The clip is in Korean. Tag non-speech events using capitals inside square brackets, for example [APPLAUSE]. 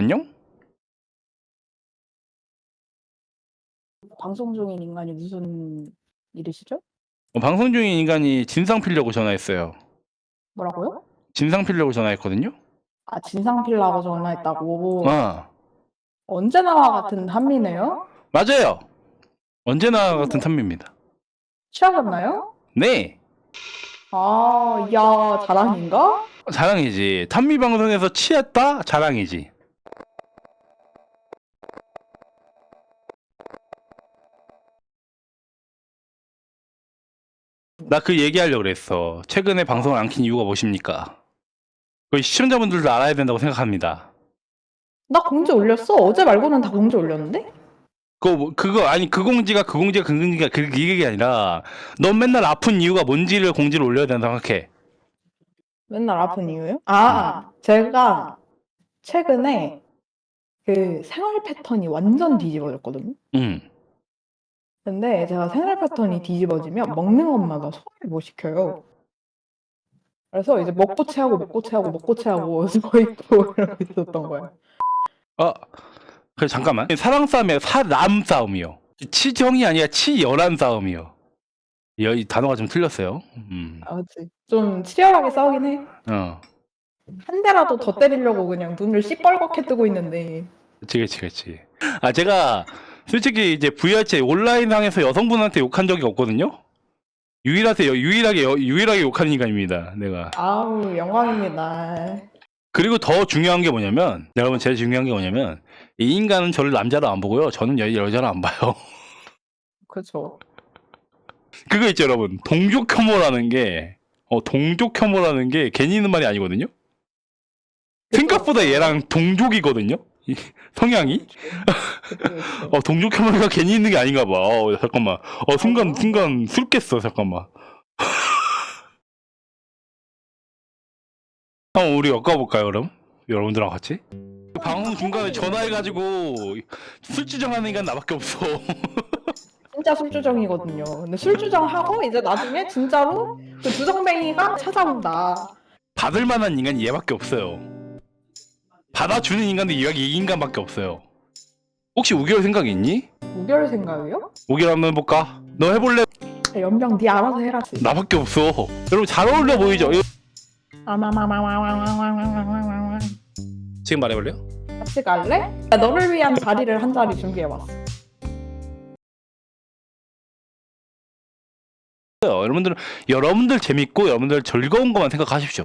안녕? 방송 중인 인간이 무슨 일이시죠? 어, 방송 중인 인간이 진상 필려고 전화했어요. 뭐라고요? 진상 필려고 전화했거든요. 아, 진상 필라고 전화했다고. 아, 언제나 같은 한미네요? 맞아요. 언제나 같은 탐미입니다. 취하셨나요? 네. 아, 야, 자랑인가? 자랑이지. 탐미 방송에서 취했다? 자랑이지. 나 그 얘기하려고 그랬어. 최근에 방송을 안 킨 이유가 무엇입니까? 그 시청자분들도 알아야 된다고 생각합니다. 나 공지 올렸어. 어제 말고는 다 공지 올렸는데? 그거 뭐- 그거 아니 그 공지가 그 공지가 그 공지가 그 이게 아니라 넌 맨날 아픈 이유가 뭔지를 공지를 올려야 된다고 생각해. 맨날 아픈 이유요? 아, 제가 최근에 그 생활 패턴이 완전 뒤집어졌거든요. 응. 근데 제가 생활 패턴이 뒤집어지면 먹는 것마다 소화를 못 시켜요. 그래서 이제 먹고 체하고 먹고 체하고 먹고 체하고 서 있고 이러고 있었던 거예요. 어, 그 잠깐만. 사랑 싸움이 사람 싸움이요. 치정이 아니라 치열한 싸움이요. 여, 이 단어가 좀 틀렸어요. 음, 아, 그치. 좀 치열하게 싸우긴 해. 어, 한 대라도 더 때리려고 그냥 눈을 시뻘겋게 뜨고 있는데. 그치, 그치, 그치. 아, 제가 솔직히 이제 VRC 온라인상에서 여성분한테 욕한 적이 없거든요. 유일하게 여- 유일하게 여- 유일하게 욕한 인간입니다. 내가. 아우, 영광입니다. 그리고 더 중요한 게 뭐냐면 여러분 제일 중요한 게 뭐냐면 이 인간은 저를 남자로 안 보고요. 저는 여, 여자로 안 봐요. 그쵸. 그거 있죠, 여러분. 동족 혐오라는 게, 어, 동족 혐오라는 게 괜히 있는 말이 아니거든요? 생각보다 얘랑 동족이거든요? 이 성향이? 그쵸. [LAUGHS] 어, 동족 혐오가 괜히 있는 게 아닌가 봐. 어, 잠깐만. 어, 순간, 순간 술 깼어, 잠깐만. [LAUGHS] 한번 우리 엮어볼까요, 그럼? 여러분들하고 같이? 방송 중간에 전화해가지고 술 주정하는 인간 나밖에 없어. 진짜 술주정이거든요. 근데 술주정하고 이제 나중에 진짜로 그 주정뱅이가 찾아온다. 받을 만한 인간이 얘밖에 없어요. 받아주는 인간도 얘이 인간밖에 없어요. 혹시 우결 생각 있니? 무결 생각이요? 우결 한번 해볼까? 너 해볼래? 연병 네 알아서 해라. 나밖에 없어. 여러분 잘 어울려 보이죠? 이거- 아마마마마마마마마마마마. 지금 말해볼래요? 같이 갈래? 나 너를 위한 자리를 한 자리 준비해왔어. 여러분들 여러분들 재밌고 여러분들 즐거운 것만 생각하십시오.